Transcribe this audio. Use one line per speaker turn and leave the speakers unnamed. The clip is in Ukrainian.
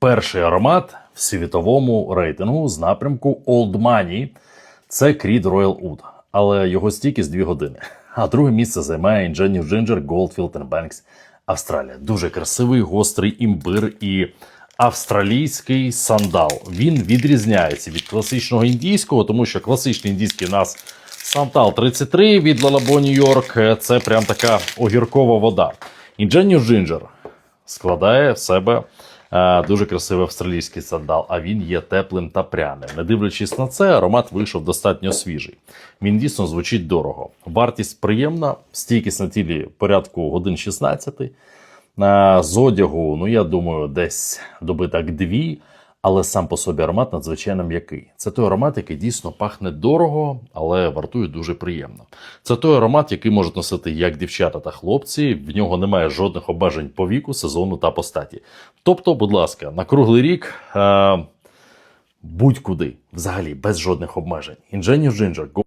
Перший аромат в світовому рейтингу з напрямку Old Money – це Creed Royal Oud, але його стійкість 2 години. А друге місце займає Ingenuous Ginger Goldfield Banks Австралія. Дуже красивий, гострий імбир і австралійський сандал. Він відрізняється від класичного індійського, тому що класичний індійський у нас Сантал 33 від Лалабо Нью-Йорк. Це прям така огіркова вода. Ingenuous Ginger складає в себе дуже красивий австралійський сандал, а він є теплим та пряним. Не дивлячись на це, аромат вийшов достатньо свіжий. Він дійсно звучить дорого. Вартість приємна, стійкість на тілі порядку годин 16. Е, З одягу, ну я думаю, десь доби так дві. Але сам по собі аромат надзвичайно м'який. Це той аромат, який дійсно пахне дорого, але вартує дуже приємно. Це той аромат, який можуть носити як дівчата та хлопці. В нього немає жодних обмежень по віку, сезону та постаті. Тобто, будь ласка, на круглий рік е- будь-куди, взагалі, без жодних обмежень. Ingenious Ginger